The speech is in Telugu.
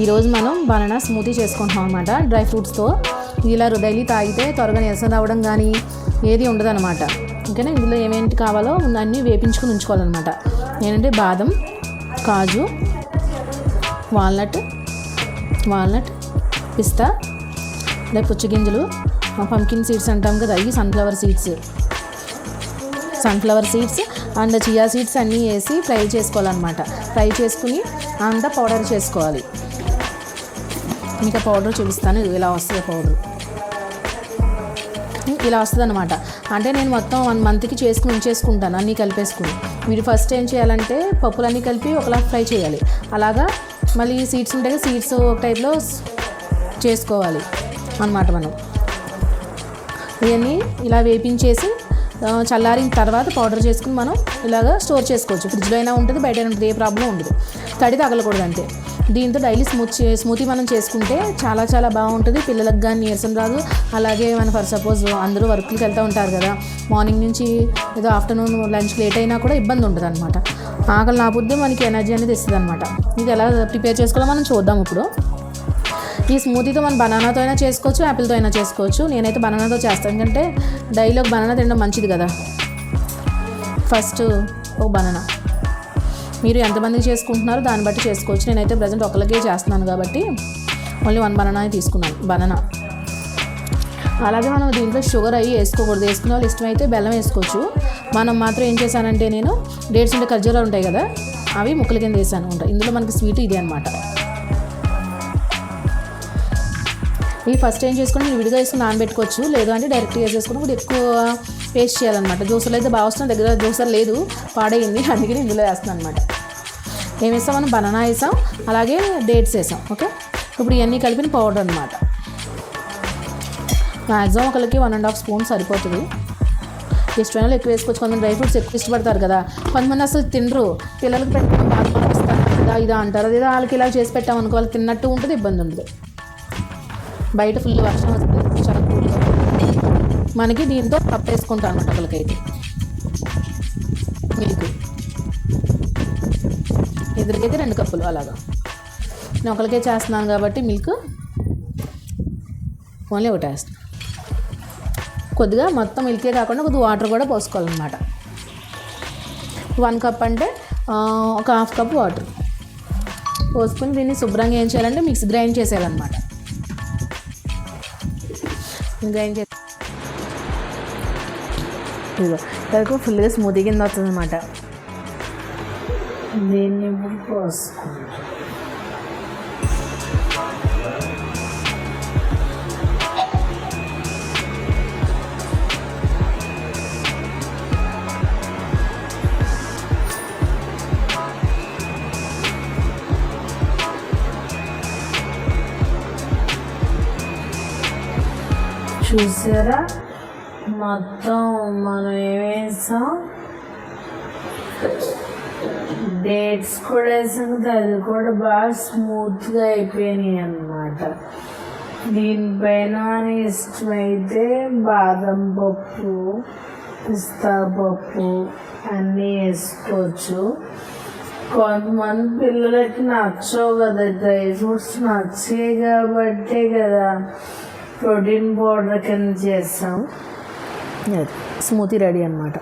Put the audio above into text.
ఈరోజు మనం బనానా స్మూతీ చేసుకుంటున్నాం అనమాట డ్రై ఫ్రూట్స్తో. ఇలా డైలీ తాగితే త్వరగా నీరసం రావడం కానీ ఏది ఉండదు అనమాట ఓకేనా? ఇందులో ఏమేంటి కావాలో అన్నీ వేపించుకుని ఉంచుకోవాలన్నమాట. ఏంటంటే బాదం కాజు వాల్నట్ వాల్నట్ పిస్తా లేదా పుచ్చగింజలు పంకిన్ సీడ్స్ అంటాం కదా అవి sunflower seeds. Sunflower seeds and chia seeds అన్నీ వేసి ఫ్రై చేసుకోవాలన్నమాట. ఫ్రై చేసుకుని అంతా పౌడర్ చేసుకోవాలి. ఇంకా పౌడర్ చూపిస్తాను. ఇలా వస్తుంది పౌడర్. ఇలా వస్తుంది అనమాట అంటే నేను మొత్తం వన్ మంత్కి చేసుకుని ఉంచేసుకుంటాను అన్నీ కలిపేసుకుని. మీరు ఫస్ట్ ఏం చేయాలంటే పప్పులన్నీ కలిపి ఒకలా ఫ్రై చేయాలి. అలాగా మళ్ళీ సీడ్స్ ఉంటాయి సీడ్స్ ఒక టైప్లో చేసుకోవాలి అన్నమాట మనం. ఇవన్నీ ఇలా వేపించేసి చల్లారిన తర్వాత పౌడర్ చేసుకుని మనం ఇలాగ స్టోర్ చేసుకోవచ్చు. ఫ్రిడ్జ్లో అయినా ఉంటుంది బయట ఉంటుంది ఏ ప్రాబ్లం ఉండదు. తడి తగలకూడదు అంతే దీంతో డైలీ స్మూత్ స్మూతీ మనం చేసుకుంటే చాలా చాలా బాగుంటుంది. పిల్లలకు కానీ నీరసం రాదు. అలాగే మన ఫర్ సపోజ్ అందరూ వర్క్కి వెళ్తూ ఉంటారు కదా మార్నింగ్ నుంచి ఏదో ఆఫ్టర్నూన్ లంచ్ లేట్ అయినా కూడా ఇబ్బంది ఉంటుంది అనమాట ఆకలి నా బుద్ధి మనకి ఎనర్జీ అనేది ఇస్తుంది అనమాట ఇది ఎలా ప్రిపేర్ చేసుకోవాలో మనం చూద్దాం ఇప్పుడు. ఈ స్మూతీతో మనం బనానాతో అయినా చేసుకోవచ్చు యాపిల్తో అయినా చేసుకోవచ్చు. నేనైతే బనానాతో చేస్తాను ఎందుకంటే డైలీ బనానా తినడం మంచిది కదా. ఫస్ట్ ఓ బనానా. మీరు ఎంతమందికి చేసుకుంటున్నారో దాన్ని బట్టి చేసుకోవచ్చు. నేనైతే ప్రజెంట్ ఒకరికే చేస్తున్నాను కాబట్టి ఓన్లీ వన్ బనానా తీసుకున్నాను. బనానా. అలాగే మనం దీంట్లో షుగర్ అవి వేసుకోకూడదు. వేసుకునే వాళ్ళు ఇష్టమైతే బెల్లం వేసుకోవచ్చు. మనం మాత్రం ఏం చేశానంటే నేను డేట్స్ ఉంటే ఖర్జూరాలు ఉంటాయి కదా అవి ముక్కల కింద వేసాను. ఉంటాయి ఇందులో మనకి స్వీట్ ఇదే అనమాట ఈ ఫస్ట్ ఏం చేసుకుని మీరు విడిగా వేసుకుని నానబెట్టుకోవచ్చు లేదు అంటే డైరెక్ట్గా వేసేసుకుని కూడా ఎక్కువ పేస్ట్ చేయాలన్నమాట. దోశలు అయితే బాగా వస్తుంది దగ్గర జ్యూసర్ లేదు. పాడైంది. అందుకని ఇందులో వేస్తున్నాను అనమాట ఏం వేస్తాం మనం? బనానా వేసాం. అలాగే డేట్స్ వేసాం. ఓకే? ఇప్పుడు ఇవన్నీ కలిపిన పౌడర్ అనమాట మ్యాక్సిమం ఒకరికి వన్ అండ్ హాఫ్ స్పూన్ సరిపోతుంది. ఇష్టమైన ఎక్కువ వేసుకోవచ్చు. కొంతమంది డ్రై ఫ్రూట్స్ ఎక్కువ ఇష్టపడతారు కదా. కొంతమంది అసలు తినరు. పిల్లలకి పెట్టడం బాగా ఇదా ఇదా అంటారు. అదే వాళ్ళకి ఇలా చేసి పెట్టామనుకో వాళ్ళు తిన్నట్టు ఉంటుంది ఇబ్బంది ఉండదు. బయట ఫుల్ వర్షం వస్తుంది చాలా కూల్గా మనకి దీంతో కప్ వేసుకుంటాం అనమాట ఒకరికైతే మిల్క్ ఇద్దరికైతే రెండు కప్పులు అలాగా. నేను ఒకరికే చేస్తున్నాను కాబట్టి మిల్క్ ఓన్లీ ఒకటి వేస్తాను కొద్దిగా మొత్తం మిల్కే కాకుండా కొద్దిగా వాటర్ కూడా పోసుకోవాలన్నమాట. వన్ కప్ అంటే ఒక హాఫ్ కప్ వాటర్ పోసుకొని దీన్ని శుభ్రంగా ఏం చేయాలంటే మిక్స్ గ్రైండ్ చేసేయాలన్నమాట. గ్రైండ్ చేసి ఇదిగో వరకు ఫుల్గా స్మూతీ కింద వస్తుంది అనమాట దీన్ని చూసారా? మొత్తం మనం ఏమేసాం? డేట్స్ కూడా వేసాం కదా అది కూడా బాగా స్మూత్గా అయిపోయినాయి అన్నమాట. దీనిపైన ఇష్టమైతే బాదం పప్పు పిస్తా పప్పు అన్నీ వేసుకోవచ్చు. కొంతమంది పిల్లలకి నచ్చవు కదా డ్రై ఫ్రూట్స్ నచ్చాయి కాబట్టే కదా. ప్రోటీన్ పౌడర్ కింద చేస్తాం. స్మూతీ రెడీ అనమాట